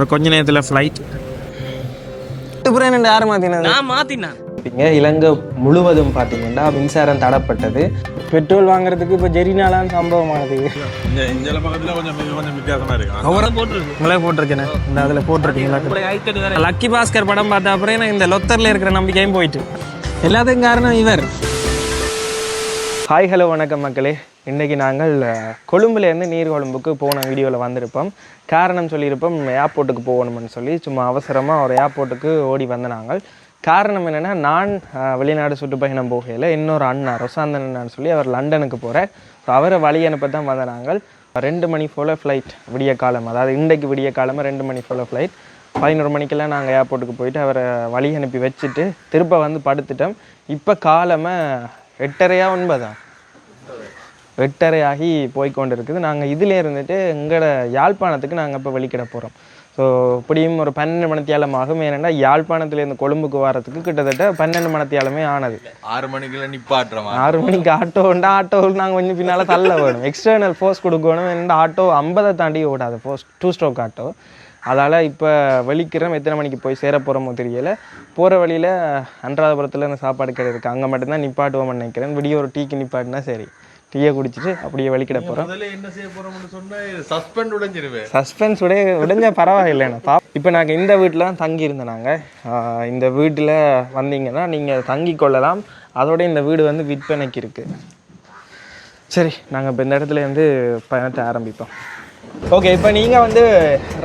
அப்புறம் கொஞ்ச நேரத்தில் ஃப்ளைட் அப்புறம் என்ன யார் மாற்றினது நான் மாத்தினேன். பார்த்தீங்க இலங்கை முழுவதும் பார்த்தீங்கன்னா மின்சாரம் தடப்பட்டது. பெட்ரோல் வாங்குறதுக்கு இப்போ ஜெரினாலான்னு சம்பவமானது இந்த இந்த பக்கத்துல கொஞ்சம் கொஞ்சம் வித்தியாசமா இருக்கு. அவரை போட்டுருக்கு. உங்களே போட்டிருக்கேன்? இந்த அதில் போட்டிருக்கீங்களா? லக்கி பாஸ்கர் படம் பார்த்த அப்புறம் எனக்கு இந்த லொத்தரில் இருக்கிற நம்பிக்கையும் போயிட்டு. எல்லாத்துக்கும் காரணம் இவர். ஹாய் ஹலோ வணக்கம் மக்களே. இன்றைக்கி நாங்கள் கொழும்புலேருந்து நீர்கொழும்புக்கு போன வீடியோவில் வந்திருப்போம். காரணம் சொல்லியிருப்போம் ஏர்போர்ட்டுக்கு போகணும்னு சொல்லி சும்மா அவசரமாக ஒரு ஏர்போர்ட்டுக்கு ஓடி வந்த நாங்கள். காரணம் என்னென்னா நான் வெளிநாடு சுற்றுப்பயணம் போகையில் இன்னொரு அண்ணா ரொசாந்தன் அண்ணான்னு சொல்லி அவர் லண்டனுக்கு போகிறார் ஸோ அவரை வழி அனுப்ப தான் வந்த நாங்கள். ரெண்டு மணி போல் ஃப்ளைட் விடிய காலம் அதாவது இன்றைக்கு விடிய காலமாக ரெண்டு மணி போல் ஃப்ளைட் பதினோரு மணிக்கெல்லாம் நாங்கள் ஏர்போர்ட்டுக்கு போயிட்டு அவரை வழி அனுப்பி வச்சுட்டு திரும்ப வந்து படுத்துட்டோம். இப்போ காலமாக எட்டரையா ஒன்பதா? எட்டரை ஆகி போய் கொண்டு இருக்குது நாங்கள் இதில் இருந்துட்டு எங்களோட யாழ்ப்பாணத்துக்கு நாங்கள் இப்போ வெளிக்கிட போகிறோம் ஸோ இப்படியும் ஒரு பன்னெண்டு மணித்தியாலம் ஆகும் ஏன்னா யாழ்ப்பாணத்துலேருந்து கொழும்புக்கு வரதுக்கு கிட்டத்தட்ட பன்னெண்டு மணித்தியாலமே ஆனது. ஆறு மணிக்குள்ள நிப்பாட்டுறமா. ஆறு மணிக்கு ஆட்டோ உண்டா. ஆட்டோ நாங்கள் கொஞ்சம் பின்னால் தள்ள வேணும். எக்ஸ்டர்னல் ஃபோர்ஸ் கொடுக்கணும். என்ன ஆட்டோ ஐம்பதை தாண்டி ஓடாது. Force two stroke auto. அதால் இப்போ வெளிக்கிறோம் எத்தனை மணிக்கு போய் சேர போகிறோமோ தெரியல. போகிற வழியில் அன்றாதபுரத்தில் இந்த சாப்பாடு கடை இருக்குது அங்கே மட்டும்தான் நிப்பாட்டுவோம்னு நினைக்கிறேன். விடிய ஒரு டீக்கு நிப்பாட்டினா சரி. டீயை குடிச்சிட்டு அப்படியே வெளிக்கிட போகிறோம் என்ன செய்ய போறோம்னு சொன்னா சஸ்பெண்ட் உடைஞ்சிருவேன் சஸ்பென்ஸ் உடைய உடைஞ்ச பரவாயில்லைண்ணா பா இப்போ நாங்கள் இந்த வீட்டில் தான் தங்கி இருந்தோம் நாங்கள் இந்த வீட்டில் வந்தீங்கன்னா நீங்கள் தங்கி கொள்ளலாம். அதோட இந்த வீடு வந்து விற்பனைக்கு இருக்குது சரி நாங்கள் இப்போ இந்த இடத்துல இருந்து பயணத்தை ஆரம்பிப்போம். ஓகே இப்போ நீங்கள் வந்து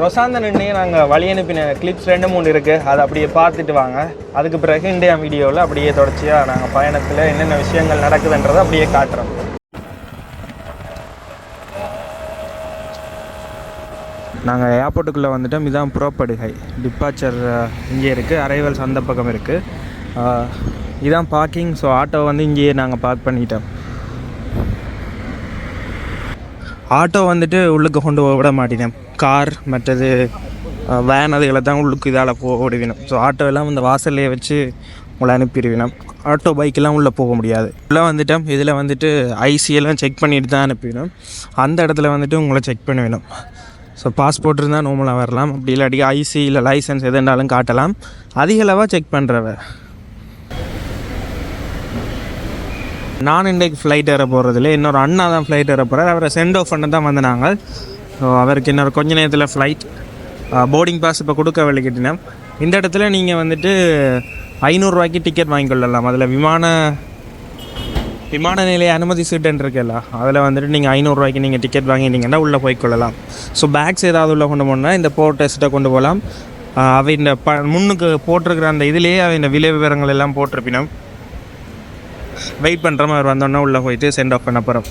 ரொசாந்தனே நாங்கள் வழி அனுப்பின கிளிப்ஸ் ரெண்டு மூணு இருக்குது அதை அப்படியே பார்த்துட்டு வாங்க. அதுக்கு பிறகு இந்தியா வீடியோவில் அப்படியே தொடர்ச்சியாக நாங்கள் பயணத்தில் என்னென்ன விஷயங்கள் நடக்குதுன்றதை அப்படியே காட்டுறோம். நாங்கள் ஏர்போர்ட்டுக்குள்ளே வந்துட்டோம். இதுதான் புறப்படுகை. டிப்பாச்சர் இங்கே இருக்குது அரைவல்ஸ் அந்த பக்கம் இருக்குது இதுதான் பார்க்கிங் ஸோ ஆட்டோ வந்து இங்கேயே நாங்கள் பார்க் பண்ணிட்டோம். ஆட்டோ வந்துட்டு உள்ளுக்கு கொண்டு போக விட மாட்டினேன் கார் மற்றது வேன் அதுகளை தான் உள்ளுக்கு இதால் போக விடுவினோம் ஸோ ஆட்டோ எல்லாம் இந்த வாசல்லையே வச்சு உங்களை அனுப்பிடுவினோம். ஆட்டோ பைக்கெல்லாம் உள்ளே போக முடியாது. உள்ளே வந்துட்டோம். இதில் வந்துட்டு ஐசி எல்லாம் செக் பண்ணிட்டு தான் அனுப்பிவிடும் அந்த இடத்துல வந்துட்டு உங்களை செக் பண்ணுவினோம். ஸோ பாஸ்போர்ட் இருந்தால் நோமலாக வரலாம். அப்படி இல்லாட்டி ஐசி இல்லை லைசன்ஸ் எது இருந்தாலும் காட்டலாம். அதிக அளவாக செக் பண்ணுறவ நான் இன்றைக்கு ஃப்ளைட் ஏற போகிறதில்ல இன்னொரு அண்ணா தான் ஃப்ளைட் ஏற போகிறார் அவரை சென்ட் ஆஃப் பண்ண தான் வந்தாங்க ஸோ அவருக்கு இன்னொரு கொஞ்ச நேரத்தில் ஃப்ளைட் போர்டிங் பாஸ் இப்போ கொடுக்க வெளிக்கிட்டினேன் இந்த இடத்துல நீங்கள் வந்துட்டு ஐநூறுரூவாய்க்கு டிக்கெட் வாங்கிக்கொள்ளலாம் அதில் விமான விமான நிலைய அனுமதி சீட்டுன்னு இருக்குல்ல அதில் வந்துட்டு நீங்கள் ஐநூறுரூவாய்க்கு நீங்கள் டிக்கெட் வாங்கிட்டீங்கன்னா உள்ளே போய்க்கொள்ளலாம் ஸோ பேக்ஸ் ஏதாவது உள்ளே கொண்டு போனால் இந்த போர்ட் டெஸ்ட்டை கொண்டு போகலாம் அவை இந்த ப முன்னுக்கு போட்டிருக்கிற அந்த இதுலேயே அவை இந்த விலை விவரங்கள் எல்லாம் போட்டிருப்பினோம். வெயிட் பண்ணுற மாதிரி வந்தோன்னே உள்ளே போயிட்டு சென்ட் ஆஃப் பண்ண போகிறோம்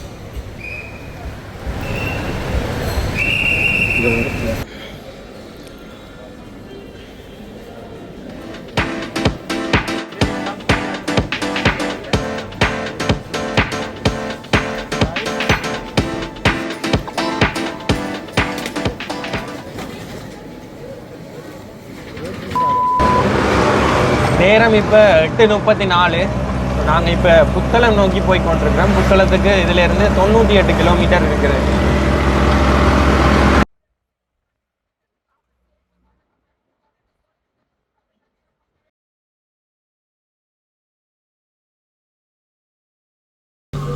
நேரம் இப்போ எட்டு முப்பத்தி நாலு. நாங்கள் இப்போ புத்தளம் நோக்கி போய் கொண்டிருக்கிறோம். புத்தளத்துக்கு இதிலேருந்து தொண்ணூற்றி எட்டு கிலோமீட்டர் இருக்கிறது.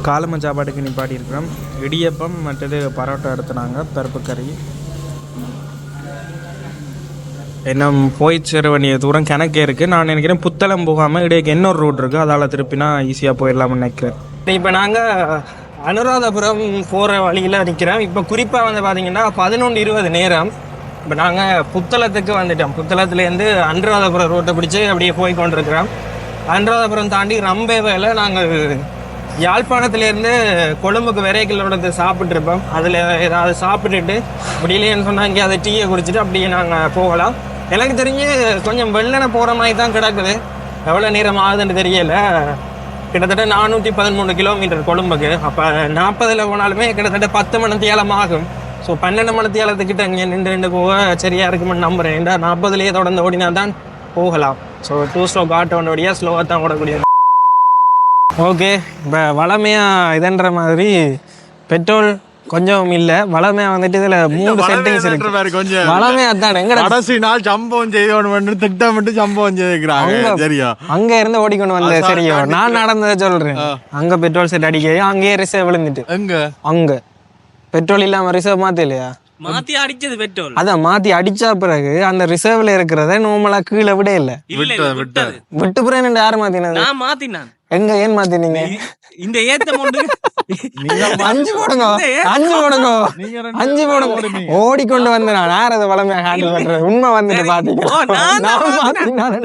காலம சாப்பாட்டுக்கு நிப்பாட்டி இருக்கிறோம் இடியப்பம் மற்றது பரோட்டா எடுத்துனாங்க. பருப்பு கறி. என்ன போய் சேர வேண்டிய தூரம் கணக்கே இருக்குது நான் நினைக்கிறேன் புத்தளம் போகாமல் இடையே இன்னொரு ரூட் இருக்குது அதால் திருப்பினா ஈஸியாக போயிடலாம்னு நினைக்கிறேன். இப்போ நாங்கள் அனுராதபுரம் போகிற வழியில் நிற்கிறோம் இப்போ குறிப்பாக வந்து பார்த்தீங்கன்னா பதினொன்று இருபது நேரம். இப்போ நாங்கள் புத்தளத்துக்கு வந்துட்டோம். புத்தளத்துலேருந்து அனுராதபுரம் ரோட்டை பிடிச்சி அப்படியே போய் கொண்டிருக்கிறோம். அனுராதபுரம் தாண்டி ரம்பேவையில் நாங்கள் யாழ்ப்பாணத்துலேருந்து கொழும்புக்கு விரைகளோட சாப்பிட்ருப்போம் அதில் ஏதாவது சாப்பிட்டுட்டு முடியலேன்னு சொன்னால் இங்கே அதை டீயை குடிச்சிட்டு அப்படியே நாங்கள் போகலாம். எனக்கு தெரிஞ்சு கொஞ்சம் வெள்ளனை போகிற மாதிரி தான் கிடக்குது. எவ்வளோ நேரம் ஆகுதுன்னு தெரியல. கிட்டத்தட்ட நானூற்றி பதிமூணு கிலோமீட்டர் கொழும்புக்கு. அப்போ நாற்பதில் போனாலுமே கிட்டத்தட்ட பத்து மணி தேலம் ஆகும். ஸோ பன்னெண்டு மணி தேலத்துக்கிட்ட இங்கே நின்று நின்று போக சரியாக இருக்குமென்னு நம்புகிறேன் ஏன்டா நாற்பதுலேயே தொடர்ந்து ஓடினா தான் போகலாம் ஸோ டூ ஸ்லோக் ஆட்டோ வழியாக ஸ்லோவாக தான் ஓடக்கூடியது. ஓகே இப்போ வளமையாக இதன்ற மாதிரி பெட்ரோல் கொஞ்சம் இல்ல வளமையா வந்துட்டு இதுல மூணு செட்டிங்ஸ் இருக்கு. கொஞ்சம் வளமையா தான் எங்கட கடைசி நாள் சம்பவம் செய்யணும் திட்டமிட்டு சம்பவம் செய்திருக்கிறாங்க சரியா? அங்க இருந்து ஓடிக்கொண்டு வந்த சரியோ? நான் நடந்ததை சொல்றேன். அங்க பெட்ரோல் செட் அடிக்க அங்கேயே ரிசர்வ் விழுந்துட்டு. எங்க? அங்க. பெட்ரோல் இல்லாம ரிசர்வ் மாத்த இல்லையா? மாத்தி அடிச்சது பெட்ரோல் அதான் மாத்தி அடிச்சா பிறகு அந்த ரிசர்வ்ல இருக்கிறத நார்மலா கீழே விட இல்ல. விட்டது. விட்டு. பிறகு யாரு மாத்தினது? நான் மாத்தினான். எங்க ஏன் மாத்தினீங்க இந்த ஏத்தம் அஞ்சு போடுங்க. அஞ்சு போடுங்க. அஞ்சு போடுங்க. ஓடிக்கொண்டு வந்து நான் யார் அதை வளமையா ஹேண்டில் பண்றது உண்மை வந்துட்டு பாத்தீங்க ஓ, நான் தான் நான் மாத்தினானே.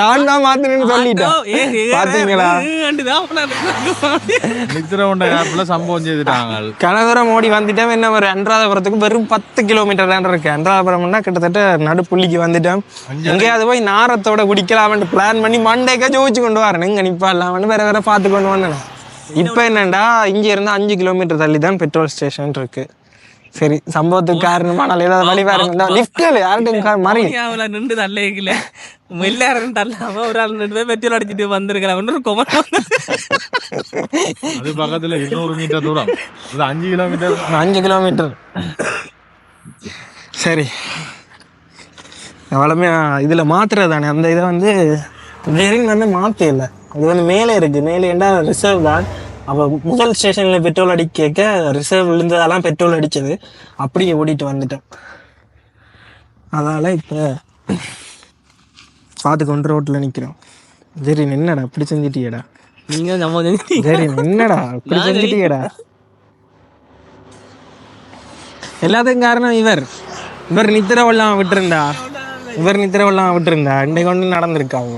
நான் தான் மாத்தினேன்னு சொல்லிட்டேன். பாத்தீங்களா? சம்பவம் செய்துட்டாங்க. கனகரம் ஓடி வந்துட்டேன். என்ன ஒரு அன்றாதபுரத்துக்கு வெறும் பத்து கிலோமீட்டர் தான் இருக்கு. அன்றாதபுரம்னா கிட்டத்தட்ட நடுப்புள்ளிக்கு வந்துட்டேன். எங்கேயாவது போய் நாரத்தோட குடிக்கலாம்னு பிளான் பண்ணி மண்டேக்கா ஜோதிச்சு கொண்டு வரேன் இங்க நிப்பாடலாம்னு வேற வேற பார்த்து கொண்டு வந்தேன். இப்போ என்னண்டா இங்க இருந்து அஞ்சு கிலோமீட்டர் தள்ளி தான் பெட்ரோல் ஸ்டேஷன் இருக்கு. சரி சம்பவத்துக்கு காரணமா நல்ல ஏதாவது வழி பாருங்க. லிஃப்ட்ல யார்கிட்ட மாறி. நின்று தள்ளைக்கல எல்லாரும் தள்ளாம ஒரு ஆள் பேர் பெட்ரோல் அடிச்சிட்டு வந்திருக்கலாம் ஒரு கொமன் அது பக்கத்துல இருநூறு மீட்டர் தூரம். அஞ்சு கிலோமீட்டர் அஞ்சு கிலோமீட்டர் சரி. எவ்வளவுமே இதில் மாத்துறது தானே அந்த இதை வந்து ஜெரின் வந்து மாற்ற இல்லை அது வந்து மேலே இருக்கு. மேலே ஏண்டா ரிசர்வ் தான். அப்போ முதல் ஸ்டேஷனில் பெட்ரோல் அடிக்க ரிசர்வ் விழுந்ததெல்லாம் பெட்ரோல் அடிச்சது. அப்படியே ஓடிட்டு வந்துட்டேன் அதால இப்போ பார்த்து கொண்டு ரோட்டில் நிற்கிறோம் ஜெரின் என்னடா? இப்படி செஞ்சிட்டியடா? நீங்க நம்ம ஜெரின் என்னடா? இப்படி நான் செஞ்சிட்டியடா? எல்லாத்துக்கும் காரணம் இவர். இவர் நித்திர வெள்ளம் விட்டுருந்தா. இவர் நித்திர வெள்ளம் விட்டுருந்தா. இன்றைக்கு ஒன்று நடந்திருக்காங்க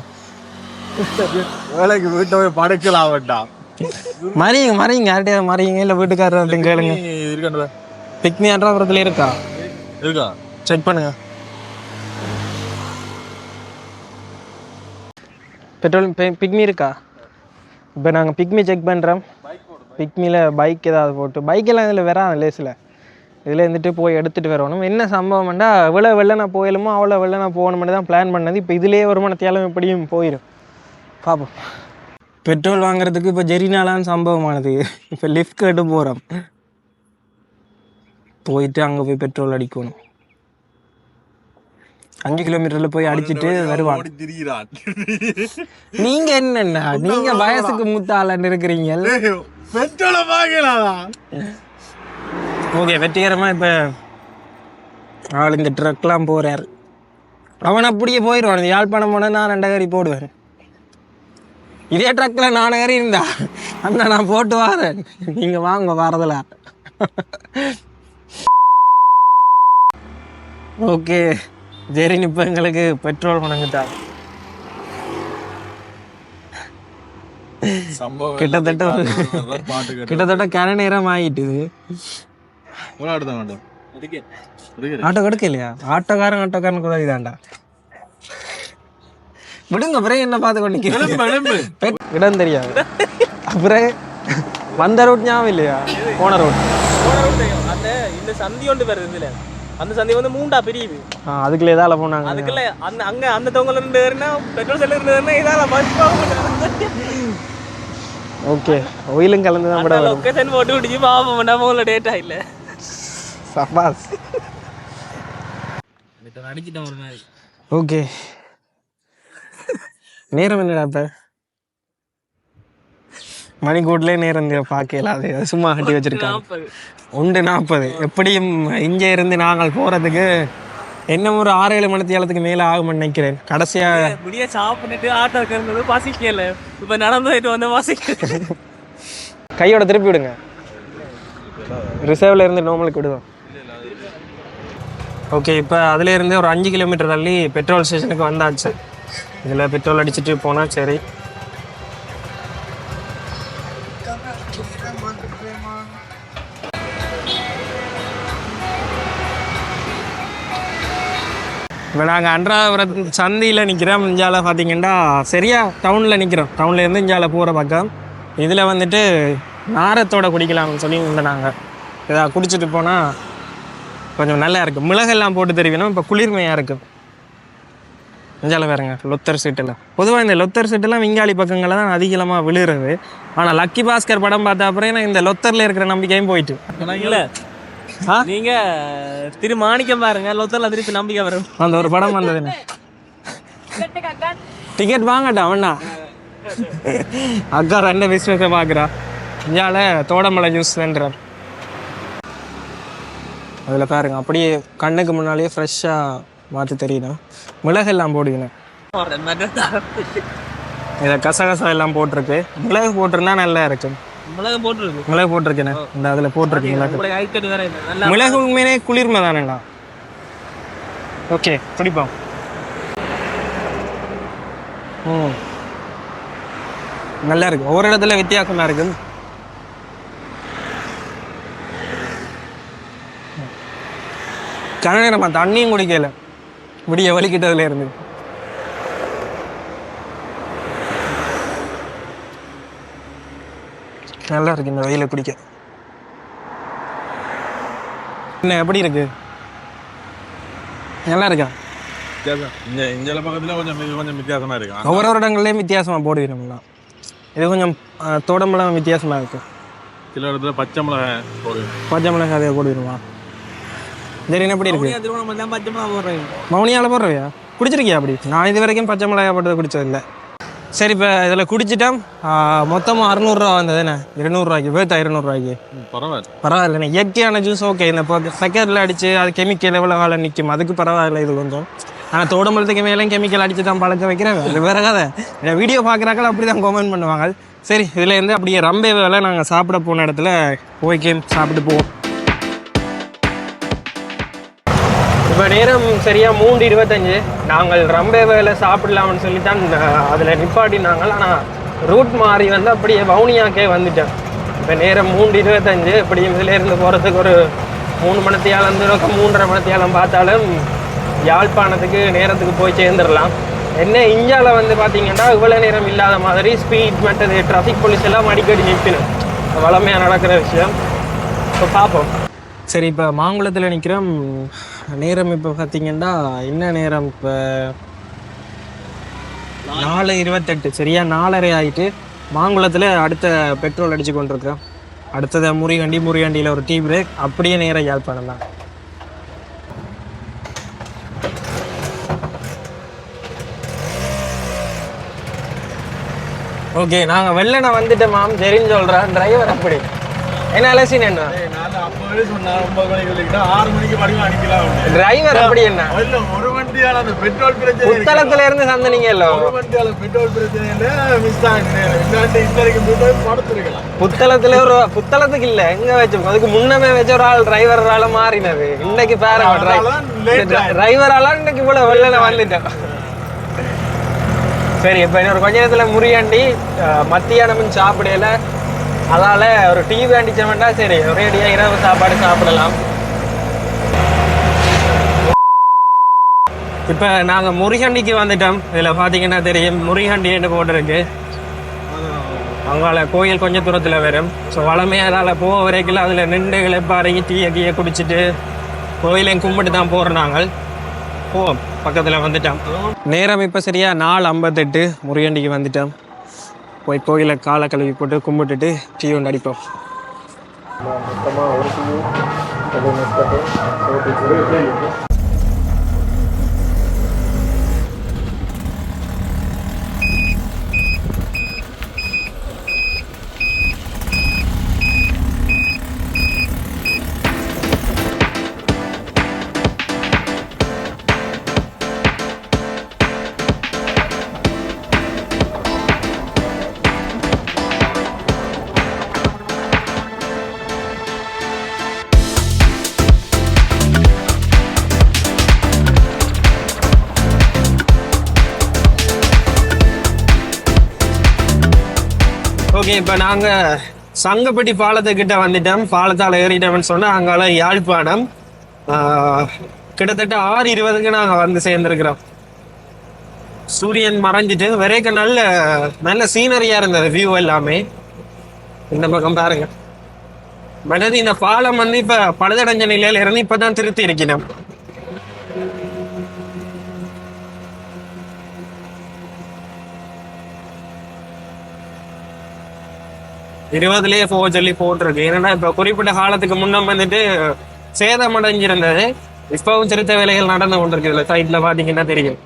வேலைக்கு வீட்டை போய் படுக்கலாம் வேண்டாம் மறியுங்க மறியுங்க. யார்கிட்டயாவது மறியுங்க? இல்லை வீட்டுக்காரர்கிட்ட கேளுங்க. இருக்கா பிக்னி அன்றாபுரத்துல இருக்கா? இருக்கா? செக் பண்ணுங்க. பெட்ரோல் பிக்மி இருக்கா? இப்போ நாங்கள் பிக்மி செக் பண்ணுறோம் பிக்மியில் பைக் ஏதாவது போட்டு பைக்கெல்லாம் இதில் வராது லேஸில். இதில் இருந்துட்டு போய் எடுத்துகிட்டு வரணும். என்ன சம்பவம்னா எவ்வளோ வெள்ளனா போயிலுமோ அவ்வளோ வெள்ளனா போகணும்னு தான் பிளான் பண்ணது. இப்போ இதுலேயே ஒரு மணத்தியாலும் எப்படியும் போயிடும் பார்ப்போம் பெட்ரோல் வாங்குறதுக்கு இப்போ ஜெரினாலான்னு சம்பவமானது. இப்போ லிஃப்ட் கேட்டு போகிறோம் போயிட்டு அங்கே போய் பெட்ரோல் அடிக்கணும். அஞ்சு கிலோமீட்டர்ல போய் அடிச்சிட்டு வருவான். நீங்க என்னண்ணா? நீங்க வயசுக்கு மூத்த ஆளான்னு இருக்கிறீங்க ஓகே வெற்றிகரமா இப்ப ஆள் இந்த ட்ரக்லாம் போறாரு. அவன் அப்படியே போயிடுவான். யாழ்ப்பாணம் போனா நான் ரெண்டகரி போடுவேன். இதே ட்ரக்ல நானகரி இருந்தா அண்ணா நான் போட்டு வாரேன். நீங்க வாங்க வாரதுல. ஓகே ஜெரின் இப்போ எங்களுக்கு பெட்ரோல் சம்பவம் கிட்டத்தட்ட கிட்டத்தட்ட கன நேரம் வேண்டாம் ஆட்டோ? கிடைக்கலையா ஆட்டோக்காரன் ஆட்டோக்காரன் கூட இதாண்டா விடுங்க பிறகு என்ன பார்த்து கொண்டு இடம் தெரியாது. அப்புறம் வந்த ரூட் ஞாபகம் இல்லையா? போன ரூட் அந்த இந்த சந்தி ஒன்று வருது அந்த சந்தி வந்து மூண்டா பிரியுது ஆ அதுக்குள்ள எதால போனாங்க. அதுக்குள்ள அந்த அங்க அந்த தொங்கல இருந்து ஏறினா பெட்ரோல் செல்ல இருந்து இதால பஸ் ஓகே ஒயிலும் கலந்து தான் கூட வரும். லொக்கேஷன் போட்டு விடுச்சு பாப்போம் நம்ம உள்ள டேட்டா இல்ல. சபாஸ் அடிச்சிட்டோம் ஒரு மாதிரி ஓகே. நேரம் என்னடா இப்ப மணிக்கூட்லேயே நேரம் பார்க்கல அது சும்மா கட்டி வச்சிருக்காங்க ஒன்று நாற்பது எப்படியும் இங்கே இருந்து நாங்கள் போகிறதுக்கு என்ன ஒரு ஆறு ஏழு மணி தேலத்துக்கு மேலே ஆகும்னு நினைக்கிறேன். கடைசியாக முடிய சாப்பிட்டுட்டு ஆட்டோ இருக்கிறது பசிக்கல இப்ப நடந்து போயிட்டு வந்த பசிக்கல கையோட திருப்பி விடுங்க. ரிசர்வ்ல இருந்து நார்மலுக்கு விடுவோம். ஓகே இப்போ அதுல இருந்து ஒரு அஞ்சு கிலோமீட்டர் தள்ளி பெட்ரோல் ஸ்டேஷனுக்கு வந்தாச்சு. இதில் பெட்ரோல் அடிச்சுட்டு போனால் சரி. இப்போ நாங்கள் அன்றாபுரம் சந்தியில் நிற்கிறோம் இஞ்சால பார்த்தீங்கன்னா சரியா? டவுனில் நிற்கிறோம் டவுன்லேருந்து இஞ்சால போகிற பக்கம். இதில் வந்துட்டு நாரத்தோட குடிக்கலாம்னு சொல்லி இருந்தோம் நாங்கள் இதாக குடிச்சிட்டு போனால் கொஞ்சம் நல்லா இருக்கும். மிளகெல்லாம் போட்டு தெரிவிக்கணும். இப்போ குளிர்மையாக இருக்கும் இஞ்சால பாருங்க லொத்தர் சீட்டெல்லாம் பொதுவாக இந்த லொத்தர் சீட்டெல்லாம் விஞ்ஞாலி பக்கங்களில் தான் அதிகமாக விழுகிறது ஆனால் லக்கி பாஸ்கர் படம் பார்த்த அப்புறம் எனக்கு இந்த லொத்தரில் இருக்கிற நம்பிக்கையும் போயிட்டு. இல்ல? நீங்க திரு மாணிக்கம் பாருங்க லொத்தர்ல திருப்பி நம்பிக்கை வரும். அந்த ஒரு படம் வந்தது என்ன? டிக்கெட் வாங்கட்டா அண்ணா அக்கா ரெண்டு பிஸ்னஸை பார்க்குறா இஞ்சால தோடமலை ஜூஸ் சென்றார் அதில் பாருங்க அப்படியே கண்ணுக்கு முன்னாலேயே ஃப்ரெஷ்ஷாக மாற்றி தெரியுதா? மிளகெல்லாம் போடுவினேன் இதை கசகசா எல்லாம் போட்டிருக்கு. மிளகு போட்டிருந்தா நல்லா இருக்கும். மிளகு போட்டுருக்கு. மிளகு போட்டிருக்கேனே? இந்த அதில் போட்டிருக்கு மிளகு மிளகு உண்மையிலே குளிர்மை தானேண்ணா ஓகே குடிப்போம். ம். நல்லா இருக்கு. ஒவ்வொரு இடத்துல வித்தியாசமா இருக்கு. கன நேரமா தண்ணியும் குடிக்கல. விடிய வலிக்கிட்டதுல இருந்து. நல்லா இருக்கு இந்த வெயில குடிக்க. என்ன எப்படி இருக்கு? நல்லா இருக்கா? இந்த இந்த பக்கத்துல கொஞ்சம் கொஞ்சம் வித்தியாசமா இருக்கு. ஒவ்வொரு இடங்கள்லயும் வித்தியாசமா போடுவீங்களா இது கொஞ்சம் அஹ், தோடம்பழம் வித்தியாசமா இருக்கு. சில இடத்துல பச்சை மிளகாய் போடுவேன் பச்சை மிளகாய் போடுவீங்களா சரி எப்படி இருக்கு? மௌனியால போடுறவியா? குடிச்சிருக்கியா அப்படி? நான் இது வரைக்கும் பச்சை மிளகாய் போட்டது குடிச்சது இல்லை சரி இப்போ இதில் குடிச்சிட்டோம். மொத்தமாக அறுநூறுவா வந்ததுண்ணே இருநூறுவாய்க்கு பேர்த்தா இருநூறுவாய்க்கு பரவாயில்ல. பரவாயில்லைண்ணே இயற்கையான ஜூஸ் ஓகே இந்த இப்போ செக்கரில் அடித்து அது கெமிக்கல் எவ்வளோ காலம் நிற்கும் அதுக்கு பரவாயில்ல இது கொஞ்சம் ஆனால் தோடம்பழத்துக்கு மேலே கெமிக்கல் அடித்து தான் பழக்க வைக்கிறேன். அது வேற கதை. இந்த வீடியோ பார்க்குறாக்கள் அப்படி தான் கமெண்ட் பண்ணுவாங்க. சரி இதுல இருந்து அப்படியே ரம்பே வேலை நாங்கள் சாப்பிட போன இடத்துல போய்க்கே சாப்பிட்டு போவோம் இப்போ நேரம் சரியாக மூன்று இருபத்தஞ்சு. நாங்கள் ரம்பே வேலை சாப்பிடலாம்னு சொல்லி தான் அதில் நிப்பாட்டினாங்கள் ஆனால் ரூட் மாறி வந்து அப்படியே வவுனியாக்கே வந்துட்டேன். இப்போ நேரம் மூன்று இருபத்தஞ்சு. இப்படி இதிலேருந்து போகிறதுக்கு ஒரு மூணு மணத்தியாலம் இருக்கும் மூன்றரை மணத்தியாலம் பார்த்தாலும் யாழ்ப்பாணத்துக்கு நேரத்துக்கு போய் சேர்ந்துடலாம். என்ன இந்தியாவில் வந்து பார்த்தீங்கன்னா இவ்வளோ நேரம் இல்லாத மாதிரி ஸ்பீட் மற்றது டிராஃபிக் போலீஸ் எல்லாம் அடிக்கடி நிற்கணும் வளமையாக நடக்கிற விஷயம். இப்போ பார்ப்போம். சரி இப்போ மாங்குளத்தில் நிற்கிறோம் நேரம் இப்போ பார்த்தீங்கன்னா என்ன நேரம் இப்போ? நாலு இருபத்தெட்டு. சரியா? நாலரை ஆகிட்டு மாங்குளத்தில் அடுத்த பெட்ரோல் அடித்து கொண்டிருக்கிறோம். அடுத்தது முறிகண்டி முறிகண்டியில் ஒரு டீ பிரேக் அப்படியே நேரம் யாழ்ப்பாணம் தான். ஓகே நாங்கள் வெள்ளனை வந்துட்டோம் மாம் தெரிஞ்சு சொல்கிறேன் டிரைவர் அப்படி. என்ன அலசின் என்ன? டிரைவர் அப்படி என்ன? இல்ல ஒரு வண்டியால அந்த பெட்ரோல் பிரச்சனை இருக்கு. புத்தளத்துல இருந்து சந்தனீங்கல்ல ஒரு வண்டியால பெட்ரோல் பிரச்சனையில மிஸ் ஆகிட்டேன் இல்லாட்டி இந்த வரைக்கும் போய் படுத்துருக்கலாம். புத்தளத்துல ஒரு புத்தளத்துக்கு இல்ல எங்க வச்சோம் அதுக்கு முன்னமே வச்ச ஒரு ஆள் டிரைவரால மாறினது இன்னைக்கு ஆயிடுச்சு. டிரைவரால இன்னைக்கு இவ்வளவு வெள்ளன வந்துட்டோம் சரி இப்ப இன்னொரு கொஞ்ச நேரத்துல முறியாண்டி மத்தியானமும் சாப்பிடல. அதனால் ஒரு டீ வேண்டிச்சோம்னா சரி. ஒரேடியாக இரவு சாப்பாடு சாப்பிடலாம். இப்போ நாங்கள் முறிகண்டிக்கு வந்துட்டோம். இதில் பார்த்தீங்கன்னா தெரியும். முறிகண்டின்னு போட்டிருக்கு அங்கால கோயில் கொஞ்சம் தூரத்தில் வரும். ஸோ வளமையாக போக வரைக்கும் அதில் நின்று இழைப்பாறைக்கு டீயை டீயை குடிச்சிட்டு கோயிலையும் கும்பிட்டு தான் போகிறோம் நாங்கள். போவோம் பக்கத்தில் வந்துட்டோம். நேரம் இப்போ சரியாக நாலு ஐம்பத்தெட்டு. முருகண்டிக்கு வந்துட்டோம். போய் கோயிலை காலை கழுவி போட்டு கும்பிட்டுட்டு டீ ஒன்று அடிப்போம். ஓகே இப்போ நாங்கள் சங்கப்பட்டி பாலத்துக்கிட்ட வந்துட்டோம். பாலத்தால் ஏறிட்டோம்னு சொன்னால் அங்கால யாழ்ப்பாணம். கிட்டத்தட்ட ஆறு இருபதுக்கு நாங்கள் வந்து சேர்ந்துருக்கிறோம். சூரியன் மறைஞ்சிட்டு வரைக்க நல்ல நல்ல சீனரியாக இருந்தது வியூ எல்லாமே. இந்த பக்கம் பாருங்க. பட் இந்த பாலம் வந்து இப்போ பழுதடைஞ்ச நிலையில இருந்து இப்போ தான் திருத்தி இருக்கணும் இருபதுலயே போக சொல்லி போட்டிருக்கு. ஏன்னா இப்ப குறிப்பிட்ட காலத்துக்கு முன்ன வந்துட்டு சேதமடைஞ்சிருந்தது இப்பவும் சிறுத்த வேலைகள் நடந்து கொண்டிருக்கு. இதுல சைட்ல பாத்தீங்கன்னா தெரியும்.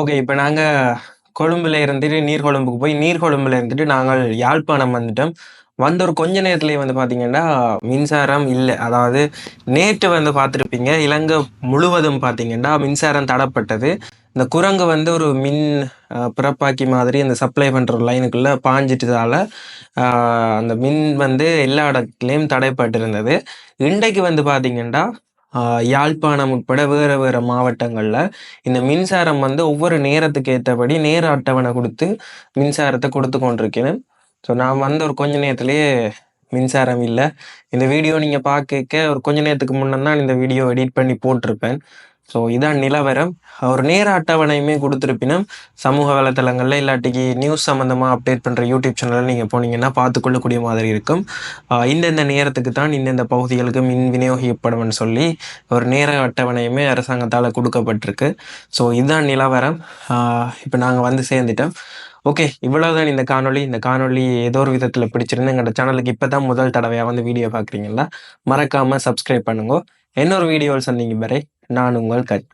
ஓகே இப்போ நாங்கள் கொழும்புல இருந்துட்டு நீர்கொழும்புக்கு போய் நீர்கொழும்புல இருந்துட்டு நாங்கள் யாழ்ப்பாணம் வந்துட்டோம். வந்த ஒரு கொஞ்ச நேரத்துலேயே வந்து பார்த்தீங்கன்னா மின்சாரம் இல்லை. அதாவது நேற்று வந்து பார்த்துருப்பீங்க இலங்கை முழுவதும் பார்த்தீங்கன்னா மின்சாரம் தடப்பட்டது. இந்த குரங்கு வந்து ஒரு மின் பிறப்பாக்கி மாதிரி அந்த சப்ளை பண்ணுற லைனுக்குள்ளே பாஞ்சிட்டதால் அந்த மின் வந்து எல்லா இடத்துலையும் தடைப்பட்டிருந்தது. இன்றைக்கு வந்து பார்த்தீங்கன்னா யாழ்ப்பாணம் உட்பட வேறு வேறு மாவட்டங்களில் இந்த மின்சாரம் வந்து ஒவ்வொரு நேரத்துக்கு ஏற்றபடி நேர அட்டவணை கொடுத்து மின்சாரத்தை கொடுத்து கொண்டிருக்கிறேன். ஸோ நான் வந்த ஒரு கொஞ்ச நேரத்துலேயே மின்சாரம் இல்லை. இந்த வீடியோ நீங்கள் பார்க்க ஒரு கொஞ்ச நேரத்துக்கு முன்னே தான் இந்த வீடியோ எடிட் பண்ணி போட்டிருப்பேன். ஸோ இதான் நிலவரம். ஒரு நேர அட்டவணையுமே கொடுத்துருப்பினும் சமூக வலைத்தளங்களில் இல்லாட்டிக்கு நியூஸ் சம்மந்தமாக அப்டேட் பண்ணுற யூடியூப் சேனலில் நீங்கள் போனீங்கன்னா பார்த்துக்கொள்ளக்கூடிய மாதிரி இருக்கும். இந்தந்த நேரத்துக்கு தான் இந்தந்த பகுதிகளுக்கு மின் விநியோகிக்கப்படும்னு சொல்லி ஒரு நேர அட்டவணையுமே அரசாங்கத்தால் கொடுக்கப்பட்டிருக்கு. ஸோ இதுதான் நிலவரம். இப்போ நாங்கள் வந்து சேர்ந்துட்டோம். ஓகே இவ்வளவுதான் இந்த காணொலி இந்த காணொலி ஏதோ ஒரு விதத்தில் பிடிச்சிருந்து எங்களோட சேனலுக்கு இப்போ தான் முதல் தடவையாக வந்து வீடியோ பார்க்குறீங்களா மறக்காமல் சப்ஸ்கிரைப் பண்ணுங்க. இன்னொரு வீடியோவில் சந்திங்க வரை நான் உங்கள் கட்